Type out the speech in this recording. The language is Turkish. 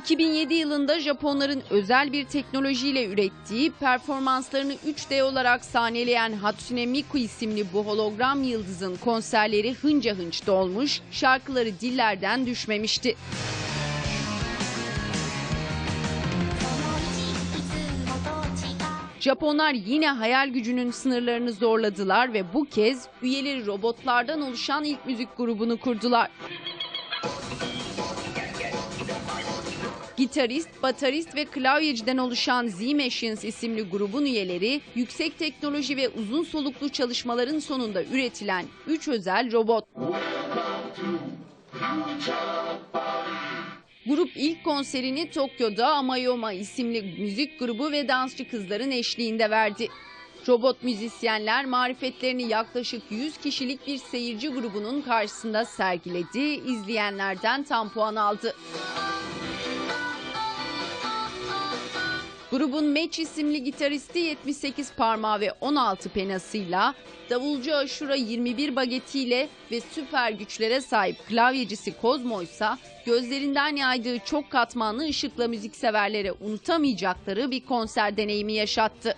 2007 yılında Japonların özel bir teknolojiyle ürettiği performanslarını 3D olarak sahneleyen Hatsune Miku isimli bu hologram yıldızın konserleri hınca hınç dolmuş, şarkıları dillerden düşmemişti. Japonlar yine hayal gücünün sınırlarını zorladılar ve bu kez üyeleri robotlardan oluşan ilk müzik grubunu kurdular. Gitarist, baterist ve klavyeciden oluşan Z-Machines isimli grubun üyeleri yüksek teknoloji ve uzun soluklu çalışmaların sonunda üretilen 3 özel robot. Grup ilk konserini Tokyo'da Amayoma isimli müzik grubu ve dansçı kızların eşliğinde verdi. Robot müzisyenler marifetlerini yaklaşık 100 kişilik bir seyirci grubunun karşısında sergiledi, izleyenlerden tam puan aldı. Grubun Match isimli gitaristi 78 parmağı ve 16 penasıyla, davulcu Aşura 21 bagetiyle ve süper güçlere sahip klavyecisi Kozmo ise gözlerinden yaydığı çok katmanlı ışıkla müzikseverlere unutamayacakları bir konser deneyimi yaşattı.